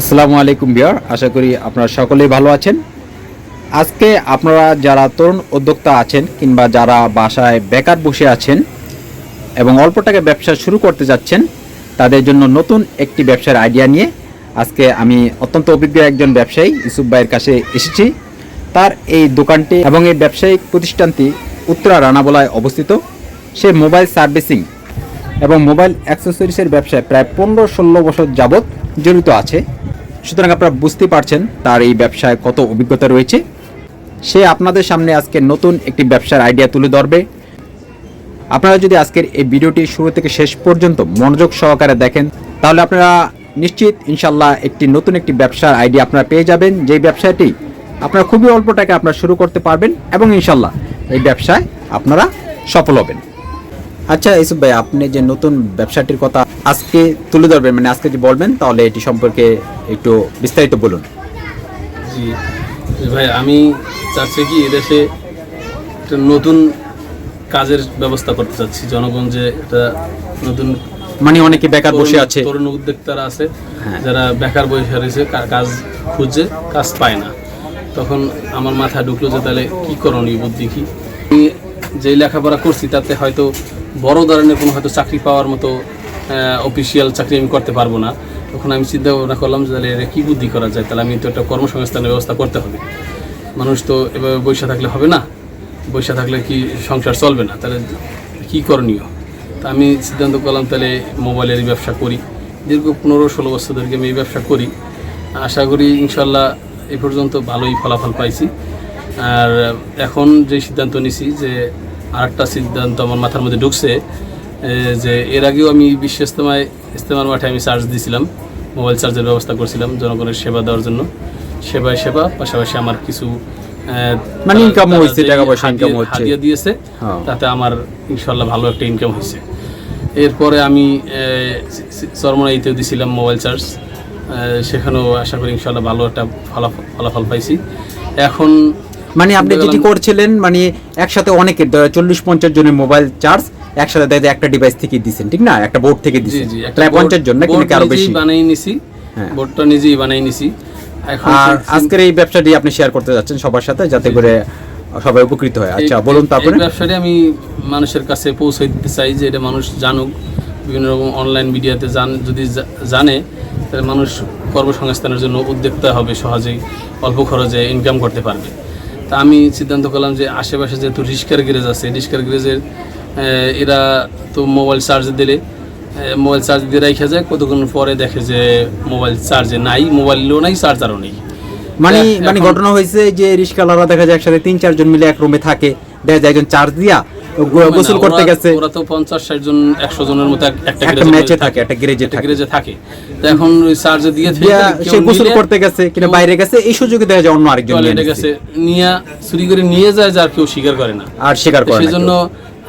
আসসালামু আলাইকুম বিয়ার, আশা করি আপনারা সকলেই ভালো আছেন। আজকে আপনারা যারা তরুণ উদ্যোক্তা আছেন কিংবা যারা বাসায় বেকার বসে আছেন এবং অল্প টাকা ব্যবসা শুরু করতে যাচ্ছেন, তাদের জন্য নতুন একটি ব্যবসার আইডিয়া নিয়ে আজকে আমি অত্যন্ত অভিজ্ঞ একজন ব্যবসায়ী, ইউসুফ ভাইয়ের কাছে এসেছি। তার এই দোকানটি এবং এই ব্যবসায়িক প্রতিষ্ঠানটি উত্তরা রানাবলায় অবস্থিত। সে মোবাইল সার্ভিসিং এবং মোবাইল অ্যাক্সেসরিজের ব্যবসায় প্রায় পনেরো ষোলো বছর যাবৎ জড়িত আছে। সুতরাং আপনারা বুঝতে পারছেন তার এই ব্যবসায় কত অভিজ্ঞতা রয়েছে। সে আপনাদের সামনে আজকে নতুন একটি ব্যবসার আইডিয়া তুলে ধরবে। আপনারা যদি আজকের এই ভিডিওটি শুরু থেকে শেষ পর্যন্ত মনোযোগ সহকারে দেখেন, তাহলে আপনারা নিশ্চিত ইনশাল্লাহ একটি নতুন একটি ব্যবসার আইডিয়া আপনারা পেয়ে যাবেন। যেই ব্যবসাটি আপনারা খুবই অল্প টাকা আপনারা শুরু করতে পারবেন এবং ইনশাল্লাহ এই ব্যবসায় আপনারা সফল হবেন। আচ্ছা ইসুফ ভাই আপনি যে নতুন ব্যবসাটির কথা আজকে তুলে ধরবেন মানে আজকে যে বলবেন? তাহলে এটি সম্পর্কে একটু বিস্তারিত বলুন। জি ভাই আমি চাচ্ছি কি এদেশে একটা নতুন কাজের ব্যবস্থা করতে চাচ্ছি। জনগণ যে একটা নতুন মানে অনেকে বেকার বসে আছে। তরুণ উদ্যোক্তারা আছে হ্যাঁ। যারা বেকার বসে রয়েছে কাজ খুঁজছে কাজ পায় না। তখন আমার মাথায় ঢুকলো যে তাহলে কি করণীয় বুদ্ধি কি? আমি যেই লেখাপড়া করছি তাতে হয়তো বড় ধরনের কোনো হয়তো চাকরি পাওয়ার মতো অফিসিয়াল চাকরি আমি করতে পারব না। তখন আমি চিন্তা ভাবনা করলাম যে তাহলে কী বুদ্ধি করা যায়? তাহলে আমি তো একটা কর্মসংস্থানের ব্যবস্থা করতে হবে। মানুষ তো এভাবে বসে থাকলে হবে না। বসে থাকলে কি সংসার চলবে না? তাহলে কী করণীয়? তা আমি সিদ্ধান্ত করলাম তাহলে মোবাইলের ব্যবসা করি। দীর্ঘ পনেরো ষোলো বছর ধরে আমি এই ব্যবসা করি। আশা করি ইনশাল্লাহ এ পর্যন্ত ভালোই ফলাফল পাইছি। আর এখন যে সিদ্ধান্ত নিছি যে আরেকটা সিদ্ধান্ত আমার মাথার মধ্যে ঢুকছে যে এর আগেও আমি বিশ্ব ইস্তেমায় ইস্তেমার মাঠে আমি চার্জ দিয়েছিলাম মোবাইল চার্জের ব্যবস্থা করছিলাম জনগণের সেবা দেওয়ার জন্য সেবায় সেবা পাশাপাশি আমার কিছু মানে income হয়েছে, টাকা পয়সা হাদিয়া- হচ্ছে। হাদিয়া দিয়েছে হ্যাঁ। তাতে আমার ইনশাল্লাহ ভালো একটা ইনকাম হয়েছে এরপরে আমি চরমনাইতেও দিছিলাম মোবাইল চার্জ সেখানেও আশা করি ইনশাল্লাহ ভালো একটা ফলাফল ফলাফল পাইছি এখন মানে আপনি যেটি করছিলেন মানে একসাথে অনেকের চল্লিশ পঞ্চাশ জনের মোবাইল চার্জ একসাথে দেখা একটা ডিভাইস থেকে দিচ্ছেন ঠিক না? একটা বোর্ড থেকে জি দিচ্ছেন প্রায় পঞ্চাশ জন নাকি বোর্ড নাকি আরও বেশি? বানাই নিছি। হ্যাঁ। বোর্ডটা নিজেই বানাই নিছি। আর আজকের এই ব্যবসাটি আপনি শেয়ার করতে যাচ্ছেন সবার সাথে যাতে করে সবাই উপকৃত হয়। আচ্ছা বলুন তারপরে ব্যবসাটি আমি মানুষের কাছে পৌঁছে দিতে চাই যে এটা মানুষ জানুক। বিভিন্ন রকম অনলাইন মিডিয়াতে জান যদি জানে তাহলে মানুষ কর্মসংস্থানের জন্য উদ্যোক্তা হবে সহজেই অল্প খরচে ইনকাম করতে পারবে। তা আমি সিদ্ধান্ত করলাম যে আশেপাশে যেহেতু রিস্কার গ্যারেজ আছে রিস্কার গ্যারেজের এরা তো মোবাইল চার্জ দিলে মোবাইল চার্জ দিয়ে রেখে যায় কতক্ষণ পরে দেখে যে মোবাইল চার্জে নাই মোবাইলও নাই চার্জারও নেই। মানে মানে ঘটনা হয়েছে যে রিস্কালারা দেখা যায় একসাথে তিন চারজন মিলে এক রুমে থাকে দেখা যায় একজন চার্জ দিয়া গোসল করতে গেছে। ওরা তো পঞ্চাশ ষাট জন একশো জনের মতো একটা ম্যাচে থাকে একটা একটা থাকে। গ্যারেজে থাকে। তো এখন ওই চার্জে দিয়ে সে গোসল করতে গেছে কিনা বাইরে গেছে এই সুযোগে দেখা যায় অন্য আরেকজন নিয়ে গেছে। নিয়ে চুরি করে নিয়ে যায় যার কেউ স্বীকার করে না। আর স্বীকার করে সেই না জন্য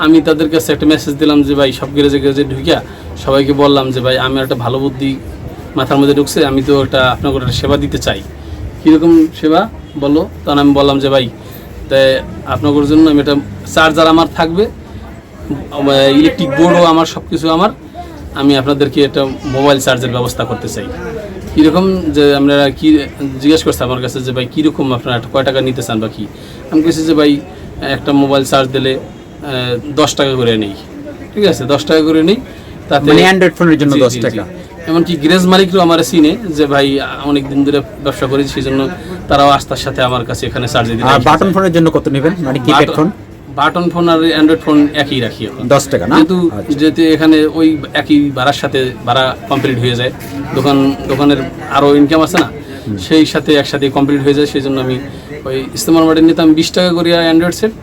আমি তাদের কাছে একটা মেসেজ দিলাম যে ভাই সব গ্যারেজে গ্যারেজে ঢুকিয়া সবাইকে বললাম যে ভাই আমি একটা ভালো বুদ্ধি মাথার মধ্যে ঢুকছে আমি তো একটা আপনাকে একটা সেবা দিতে চাই। কীরকম সেবা বলো? তখন আমি বললাম যে ভাই তাই আপনাদের জন্য আমি এটা চার্জার আমার থাকবে ইলেকট্রিক বোর্ডও আমার সব কিছু আমার। আমি আপনাদেরকে একটা মোবাইল চার্জের ব্যবস্থা করতে চাই। কীরকম যে আপনারা কি জিজ্ঞেস করছে আমার কাছে যে ভাই কীরকম আপনারা কয় টাকা নিতে চান বা কি? আমি বলছি যে ভাই একটা মোবাইল চার্জ দিলে দশ টাকা করে নেই। ঠিক আছে দশ টাকা করে নেই তাতে অ্যান্ড্রয়েড ফোনের জন্য দশ টাকা। এমনকি গ্রেজ মালিকরাও আমার চিনে যে ভাই অনেক দিন ধরে ব্যবসা করি সেই জন্য তারাও আস্থার সাথে আমার কাছে এখানে চার্জ দিতে আর বাটন ফোনের জন্য কত নেবেন? মানে কিপ্যাড ফোন বাটন ফোন আর অ্যান্ড্রয়েড ফোন একই রাখি এখন দশ টাকা না? যেহেতু আচ্ছা। যেহেতু এখানে ওই একই ভাড়ার সাথে ভাড়া কমপ্লিট হয়ে যায়। দোকান দোকানের আরও ইনকাম আছে না? সেই সাথে একসাথে কমপ্লিট হয়ে যায় সেই জন্য আমি ওই ইস্তেমাল মার্টের নিতাম বিশ টাকা করে অ্যান্ড্রয়েড সেট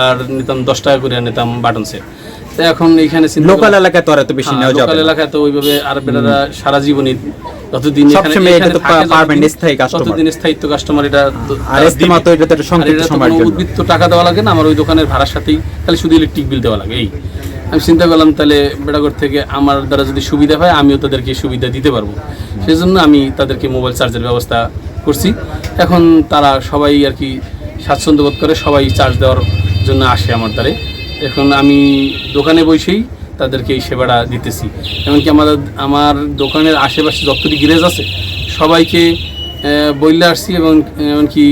আর নিতাম দশ টাকা করে নিতাম বাটন সেট এখন চিন্তা লোকাল এলাকায় তো আর এত বেশি হ্যাঁ, নেওয়া যাবে লোকাল এলাকায় তো ওইভাবে আর বেটারা সারা জীবনই যতদিন এখানে এটা তো পারবেন, স্থায়ী customer। ততদিন স্থায়িত্ব কাস্টমার এটা আর দিবে। তো এটা তো সংক্ষিপ্ত সময়ের জন্য। উদ্বৃত্ত টাকা দেওয়া লাগে না আমার ওই দোকানের ভাড়ার সাথেই খালি শুধু ইলেকট্রিক বিল দেওয়া লাগে এই। আমি চিন্তা করলাম তাহলে বেড়াগড় থেকে আমার দ্বারা যদি সুবিধা হয় আমিও তাদেরকে সুবিধা দিতে পারব। সেই জন্য আমি তাদেরকে মোবাইল চার্জের ব্যবস্থা করছি। এখন তারা সবাই আর কি স্বাচ্ছন্দ্য বোধ করে সবাই চার্জ দেওয়ার জন্য আসে আমার দ্বারে। এখন আমি দোকানে বসেই তাদেরকে এই সেবাটা দিতেছি। এমনকি আমাদের আমার দোকানের আশেপাশে যতটি গ্যারেজ আছে সবাইকে বললে আসছি এবং এমনকি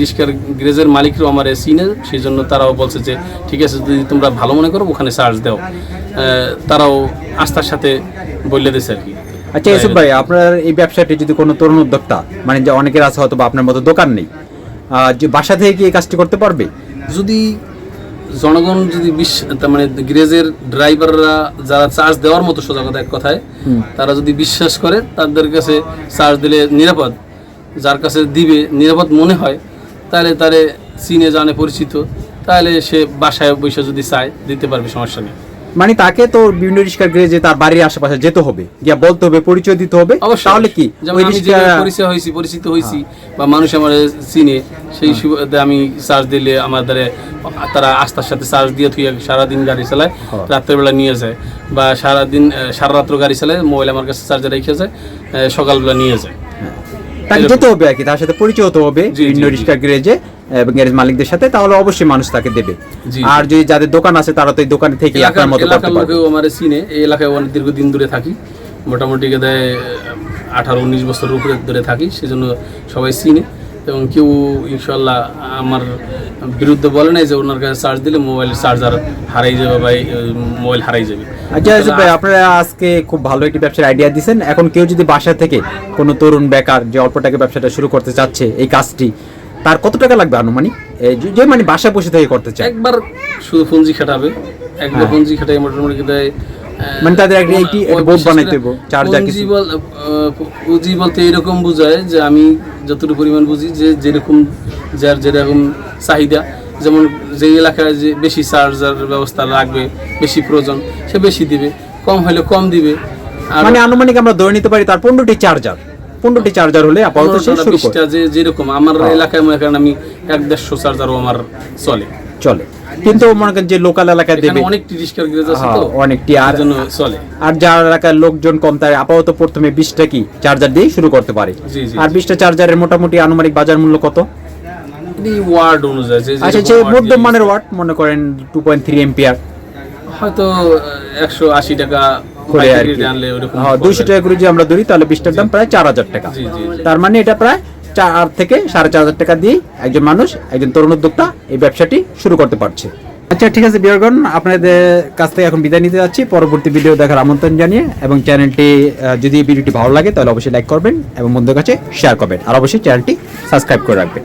রিস্কার গ্রেজের মালিকরাও আমার সিনে সেই জন্য তারাও বলছে যে ঠিক আছে যদি তোমরা ভালো মনে করো ওখানে চার্জ দাও। তারাও আস্থার সাথে বললে দিয়েছে আর কি। আচ্ছা ইউসুফ ভাই আপনার এই ব্যবসাটি যদি কোনো তরুণ উদ্যোক্তা মানে যে অনেকের আছে হয়তো বা আপনার মতো দোকান নেই যে বাসা থেকে কি এই কাজটি করতে পারবে? যদি জনগণ যদি মানে গ্রেজের ড্রাইভাররা যারা চার্জ দেওয়ার মতো সজাগতা কথা এক কথায় তারা যদি বিশ্বাস করে তাদের কাছে চার্জ দিলে নিরাপদ। যার কাছে দিবে নিরাপদ মনে হয় তাহলে তারে চিনে জানে পরিচিত তাহলে সে বাসায় বসে যদি চায় দিতে পারবে সমস্যা নেই। মানে তাকে তো বিভিন্ন রিক্সা গ্রেজে তার বাড়ির আশেপাশে যেতে হবে গিয়া বলতে হবে পরিচয় দিতে হবে তাহলে কি? ওই রিক্সা পরিচয় হয়েছি পরিচিত হয়েছি বা মানুষ আমার চিনে সেই সুবাদে আমি চার্জ দিলে আমাদের তারা আস্থার সাথে চার্জ দিয়ে তুই সারাদিন গাড়ি চালায়। রাত্রেবেলা নিয়ে যায় বা সারাদিন সারা রাত্র গাড়ি চালায় মোবাইল আমার কাছে চার্জে রেখে যায় সকালবেলা নিয়ে যায়। তাকে যেতে হবে আর কি তার সাথে পরিচয় হতে হবে বিভিন্ন। রিক্সা গ্যারেজে এবং গ্যারেজ মালিকদের সাথে তাহলে অবশ্যই মানুষ তাকে দেবে। আর যদি যাদের দোকান আছে তারা তো এই দোকানে থেকে আপনার মতো করতে পারবে। আমার চিনে এই এলাকায় অনেক দীর্ঘদিন ধরে থাকি। মোটামুটি দেয় আঠারো উনিশ বছর উপরে ধরে থাকি সেজন্য সবাই চিনে। এবং কেউ ইনশাল্লাহ আমার বিরুদ্ধে বলে নাই যে ওনার কাছে চার্জ দিলে মোবাইলের চার্জার হারাই যাবে বা মোবাইল হারাই যাবে। আচ্ছা ভাই আপনারা আজকে খুব ভালো একটি ব্যবসার আইডিয়া দিয়েছেন এখন কেউ যদি বাসা থেকে কোনো তরুণ বেকার যে অল্প টাকা ব্যবসাটা শুরু করতে চাচ্ছে এই কাজটি তার কত টাকা লাগবে আনুমানিক? যে- মানে বাসায় বসে থেকে করতে চায়। একবার শুধু পুঞ্জি খাটাবে। একবার হ্যাঁ। পুঞ্জি খাটাই মোটামুটি দেয় মানে তাদের একটা একটি- বোর্ড বানাইতে হবে, চার্জার কিছু। পুঁজি বলতে এরকম বোঝায় যে আমি যতটুকু পরিমাণ বুঝি যে যেরকম যার যেরকম চাহিদা। যেমন যে এলাকায় যে বেশি চার্জার ব্যবস্থা লাগবে বেশি প্রয়োজন সে বেশি দিবে কম হলে কম দিবে। মানে আনুমানিক আমরা ধরে নিতে পারি তার পনেরোটি চার্জার। পনেরোটি চার্জার হলে আপাতত সে শুরু করে। যেরকম আমার হ্যাঁ। এলাকায় মনে করেন আমি এক দেড়শো চার্জারও আমার চলে। চলে। কিন্তু মনে করেন যে লোকাল এলাকায় দেবে। অনেক টিরিস্কার গ্যারেজ আছে হ্যাঁ, তো অনেকটি। আর জন্য চলে। আর যার এলাকার লোকজন কম তার আপাতত প্রথমে বিশটা কি চার্জার দিয়ে শুরু করতে পারে। আর বিশটা চার্জারের মোটামুটি আনুমানিক বাজার মূল্য কত? ওয়ার্ড অনুযায়ী আচ্ছা যে ওয়ার্ড মধ্যম মানের ওয়াট মনে করেন টু পয়েন্ট থ্রি এম্পিয়ার হয়তো একশো আশি টাকা করে আর কি হ্যাঁ দুইশো টাকা করে যদি আমরা ধরি তাহলে বিশটার দাম প্রায় চার হাজার টাকা। তার মানে এটা প্রায় চার থেকে সাড়ে চার হাজার টাকা দিয়ে একজন মানুষ একজন তরুণ উদ্যোক্তা এই ব্যবসাটি শুরু করতে পারছে। আচ্ছা ঠিক আছে বিয়ারগণ আপনাদের কাছ থেকে এখন বিদায় নিতে যাচ্ছি। পরবর্তী ভিডিও দেখার আমন্ত্রণ জানিয়ে এবং চ্যানেলটি যদি এই ভিডিওটি ভালো লাগে তাহলে অবশ্যই লাইক করবেন এবং বন্ধুদের কাছে শেয়ার করবেন। আর অবশ্যই চ্যানেলটি সাবস্ক্রাইব করে রাখবেন।